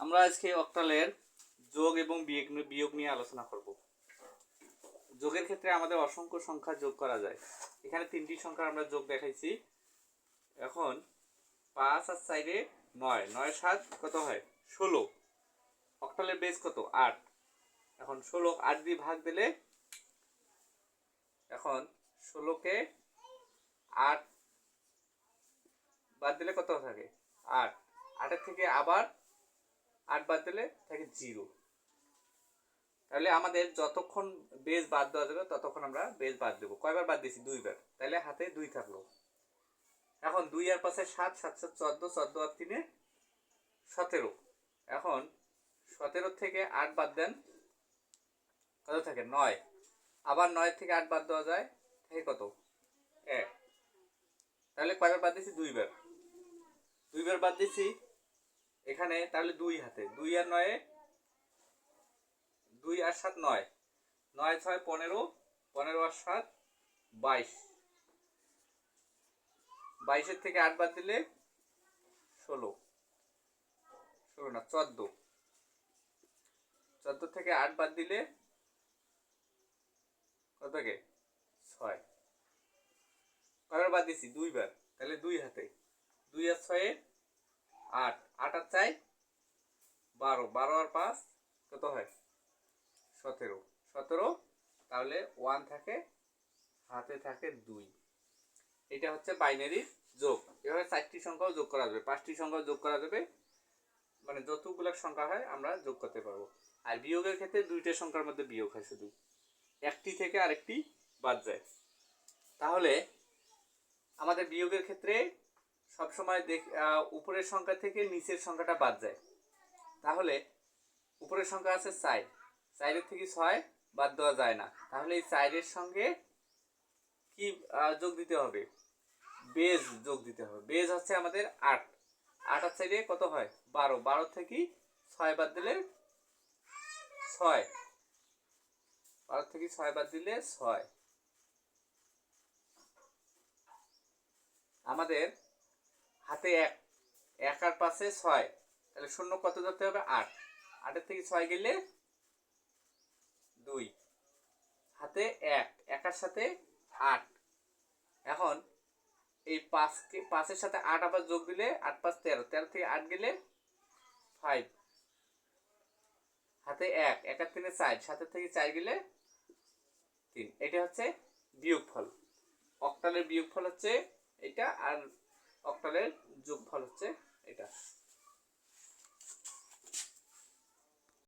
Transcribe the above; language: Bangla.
আমরা আজকে অক্টালের যোগ এবং বিয়োগ নিয়ে- বিয়োগ নিয়ে আলোচনা করব। যোগের ক্ষেত্রে আমাদের অসংখ্য সংখ্যা যোগ করা যায়। এখানে তিনটি সংখ্যা আমরা যোগ দেখাইছি। এখন পাঁচ আর সাইডে নয়। নয় সাত কত হয়? ষোলো। অক্টালের বেস কত? আট। এখন ষোলো আট দিয়ে ভাগ দিলে এখন ষোলোকে আট বাদ দিলে কত থাকে? আট। আটের থেকে আবার আট বাদ দিলে থাকে জিরো। তাহলে আমাদের যতক্ষণ বেজ বাদ দেওয়া যাবে, ততক্ষণ আমরা বেজ বাদ দেবো। কয়বার বাদ দিয়েছি? দুইবার। তাহলে হাতে দুই থাকল। এখন দুই আর পাশে সাত সাত সাত, চোদ্দ চোদ্দ আর তিনে সতেরো। এখন সতেরো থেকে আট বাদ দেন, কত থাকে? নয়। আবার নয় থেকে আট বাদ দেওয়া যায়, থাকে কত? এক। তাহলে কয়বার বাদ দিয়েছি? দুইবার। দুইবার বাদ দিয়েছি এখানে তাহলে দুই হাতে, দুই আর নয়ে, দুই আর সাত নয় নয় ছয় পনেরো পনেরো আর সাত বাইশ। বাইশের থেকে আট বাদ দিলে ষোলো। ষোলো না, চোদ্দ। চোদ্দ থেকে আট বাদ দিলে কত থাকে ছয়। কয়বার বাদ দিছি দুইবার। তাহলে দুই হাতে। দুই আর ছয়ে আট আট আর চাই বারো। বারো আর পাঁচ কত হয়? সতেরো। সতেরো তাহলে ওয়ান থাকে, হাতে থাকে দুই। এটা হচ্ছে বাইনারি যোগ। এভাবে চারটি সংখ্যাও যোগ করা যাবে। পাঁচটি সংখ্যাও যোগ করা যাবে। মানে যতগুলো সংখ্যা হয়, আমরা যোগ করতে পারব। আর বিয়োগের ক্ষেত্রে দুইটা সংখ্যার মধ্যে বিয়োগ হয় শুধু। একটি থেকে আরেকটি বাদ যায়। তাহলে আমাদের বিয়োগের ক্ষেত্রে সবসময় দেখ আহ, উপরের সংখ্যা থেকে নিচের সংখ্যাটা বাদ যায়। তাহলে উপরের সংখ্যা আছে চার চারের থেকে ছয় বাদ দেওয়া যায় না। তাহলে এই চারের সঙ্গে কি যোগ দিতে হবে? বেজ যোগ দিতে হবে। বেজ হচ্ছে আমাদের আট। আট আর চাইলে কত হয়? বারো। বারো থেকে ছয় বাদ দিলে ছয়। বারো থেকে ছয় বাদ দিলে ছয়। আমাদের হাতে এক এক আর পাশে ছয়। তাহলে শূন্য কত ধরতে হবে? আট। আটের থেকে ছয় গেলে দুই। হাতে এক, একার সাথে আট। এখন এই পাঁচকে, পাঁচের সাথে আট আবার যোগ দিলে আট পাঁচ তেরো। তেরো থেকে আট গেলে ফাইভ হাতে এক, একার থেকে চার, সাতের থেকে চার গেলে তিন। এটা হচ্ছে বিয়োগফল। অক্টালের বিয়োগফল হচ্ছে এটা আর অক্টালের যোগফল হচ্ছে এটা।